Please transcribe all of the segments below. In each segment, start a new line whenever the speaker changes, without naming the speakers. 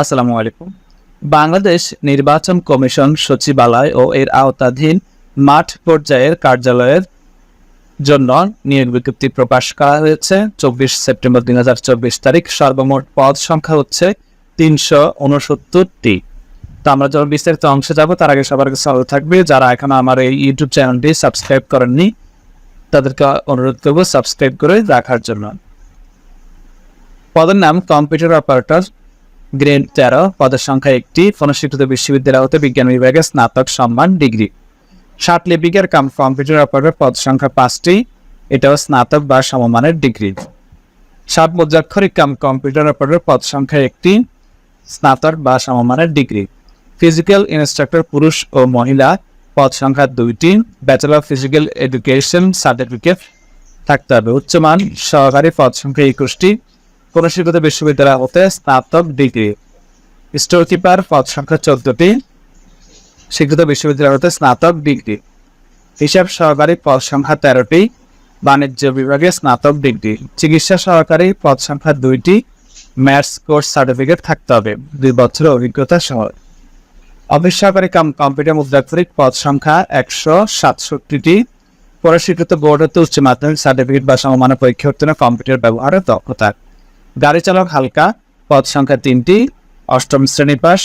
আসসালামু আলাইকুম। বাংলাদেশ নির্বাচন কমিশন সচিবালয় ও এর আওতাধীন মাঠ পর্যায়ের কার্যালয়ের জন্য নিয়োগ বিজ্ঞপ্তি প্রকাশ করা হয়েছে। চব্বিশ সেপ্টেম্বর দুই হাজার চব্বিশ তারিখ সর্বমোট পদ সংখ্যা হচ্ছে তিনশো উনসত্তরটি তো আমরা যখন বিস্তারিত অংশে যাব, তার আগে সবার কাছে ভালো থাকবে। যারা এখনও আমার এই ইউটিউব চ্যানেলটি সাবস্ক্রাইব করেননি, তাদেরকে অনুরোধ করব সাবস্ক্রাইব করে রাখার জন্য। পদের নাম কম্পিউটার অপারেটর গ্রেড তেরো, পদের সংখ্যা একটি ফনস্বীকৃত বিশ্ববিদ্যালয় হতে বিজ্ঞান বিভাগে স্নাতক সম্মান ডিগ্রি। ষাট লিপিকার কাম, কম্পিউটার অপারেটর পদ সংখ্যা পাঁচটি, এটাও স্নাতক বা সমমানের ডিগ্রি। সাত মুদ্রাক্ষরিক কাম, কম্পিউটার অপারেটর পদ সংখ্যা একটি, স্নাতক বা সমমানের ডিগ্রি। ফিজিক্যাল ইনস্ট্রাক্টর পুরুষ ও মহিলা পদ সংখ্যা দুইটি, ব্যাচেলর ফিজিক্যাল এডুকেশন সার্টিফিকেট থাকতে হবে। উচ্চমান সহকারী পদ সংখ্যা একুশটি স্বীকৃত বিশ্ববিদ্যালয় হতে স্নাতক ডিগ্রি। স্টোর কিপার পদ সংখ্যা চোদ্দটি। স্বীকৃত বিশ্ববিদ্যালয় হতে স্নাতক ডিগ্রি। হিসাব সহকারী পদ সংখ্যা তেরোটি। বাণিজ্য বিভাগে স্নাতক ডিগ্রি। চিকিৎসা সহকারী পদ সংখ্যা দুইটি। ম্যাথস কোর্স সার্টিফিকেট থাকতে হবে। দুই বছরের অভিজ্ঞতা সহ। অফিস সহকারী কাম কম্পিউটার মুদ্রাক্ষরিক পদ সংখ্যা একশো সাতষট্টিটি। পরে স্বীকৃত বোর্ড হতে উচ্চ মাধ্যমিক সার্টিফিকেট বা সমমানের পরীক্ষা উত্তীর্ণ কম্পিউটার ব্যবহারের দক্ষতা। গাড়ি চালক হালকা, পদ সংখ্যা তিনটি, অষ্টম শ্রেণি পাস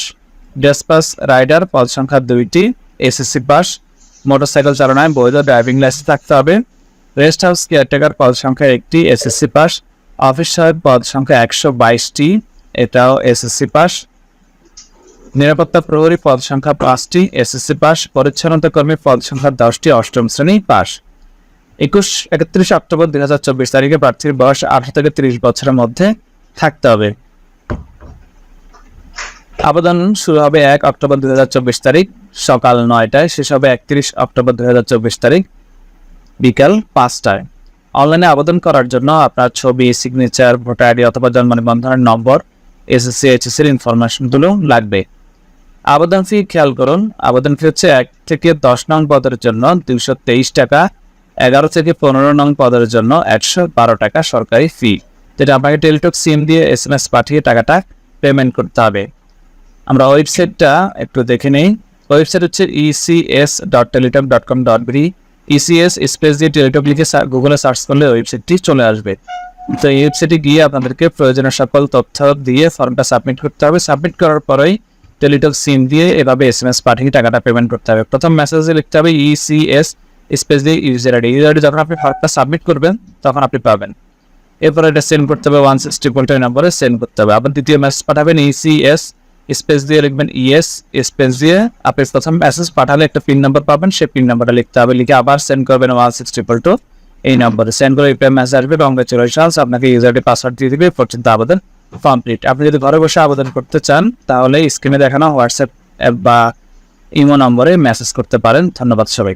ডেসপাস রাইডার, পদ সংখ্যা দুইটি, এসএসসি পাস। মোটরসাইকেল চালনায় বৈধ ড্রাইভিং লাইসেন্স থাকতে হবে। রেস্ট হাউস কেয়ারটেকার পদ সংখ্যা একটি, এসএসসি পাস। অফিস সহায়ক পদ সংখ্যা একশো বাইশটি, এটাও এসএসসি পাস। নিরাপত্তা প্রহরী পদ সংখ্যা পাঁচটি, এসএসসি পাস। পরিচ্ছন্নতা কর্মী পদ সংখ্যা দশটি, অষ্টম শ্রেণি পাস। একুশ, একত্রিশ অক্টোবর দুই হাজার চব্বিশ তারিখে প্রার্থীর বয়স আঠারো থেকে তিরিশ বছরের মধ্যে থাকতে হবে। আবেদন শুরু হবে এক অক্টোবর দুই হাজার চব্বিশ তারিখ সকাল নয়টায়, শেষ হবে একত্রিশ অক্টোবর দুই হাজার চব্বিশ তারিখ বিকাল পাঁচটায়। অনলাইনে আবেদন করার জন্য আপনার ছবি সিগনেচার ভোটার আইডি অথবা জন্ম নিবন্ধনের নম্বর এসএসসি এইচএসসির ইনফরমেশনগুলো লাগবে। আবেদন ফি খেয়াল করুন, আবেদন ফি হচ্ছে এক থেকে দশ নং পদের জন্য দুইশো তেইশ টাকা এগারো থেকে পনেরো নং পদের জন্য একশো বারো টাকা সরকারি ফি যেটা আপনাকে টেলিটক সিম দিয়ে এস এম এস পাঠিয়ে টাকাটা পেমেন্ট করতে হবে। আমরা ওয়েবসাইটটা একটু দেখে নেই। ওয়েবসাইট হচ্ছে ECS dot Teletalk dot com dot BD ECS space দিয়ে টেলিটক লিখে গুগলে সার্চ করলে ওয়েবসাইটটি চলে আসবে। তো এই ওয়েবসাইটে গিয়ে আপনাদেরকে প্রয়োজনীয় সকল তথ্য দিয়ে ফর্মটা সাবমিট করতে হবে। সাবমিট করার পরেই টেলিটক সিম দিয়ে এভাবে এস এম এস পাঠিয়ে টাকাটা পেমেন্ট করতে হবে। প্রথম মেসেজে লিখতে হবে ইসিএস স্পেস দিয়ে ইউজার আইডি ইউজার আইডি যখন আপনি ফর্মটা সাবমিট করবেন, তখন আপনি পাবেন। এরপরে এটা সেন্ড করতে হবে ওয়ান সিক্সটি পোল্টাই নম্বরে সেন্ড করতে হবে। আবার দ্বিতীয় মেসেজ পাঠাবেন E ইসিএস স্পেস দিয়ে লিখবেন ইএস স্পেস দিয়ে আপনি প্রথম মেসেজ পাঠালে একটা পিন নাম্বার পাবেন, সেই পিন নাম্বারটা লিখতে হবে। লিখে আবার সেন্ড করবেন ওয়ান সিক্স ট্রিপল টু এই নম্বরে সেন্ড করে ইউপিআই মেসেজ আসবে। কংগ্রেচুলেশনস আপনাকে ইউজার আইডি পাসওয়ার্ড দিয়ে দিবে। পর্যন্ত আবেদন কমপ্লিট আপনি যদি ঘরে বসে আবেদন করতে চান, তাহলে স্ক্রিনে দেখানো হোয়াটসঅ্যাপ বা ইমো নম্বরে মেসেজ করতে পারেন। ধন্যবাদ সবাই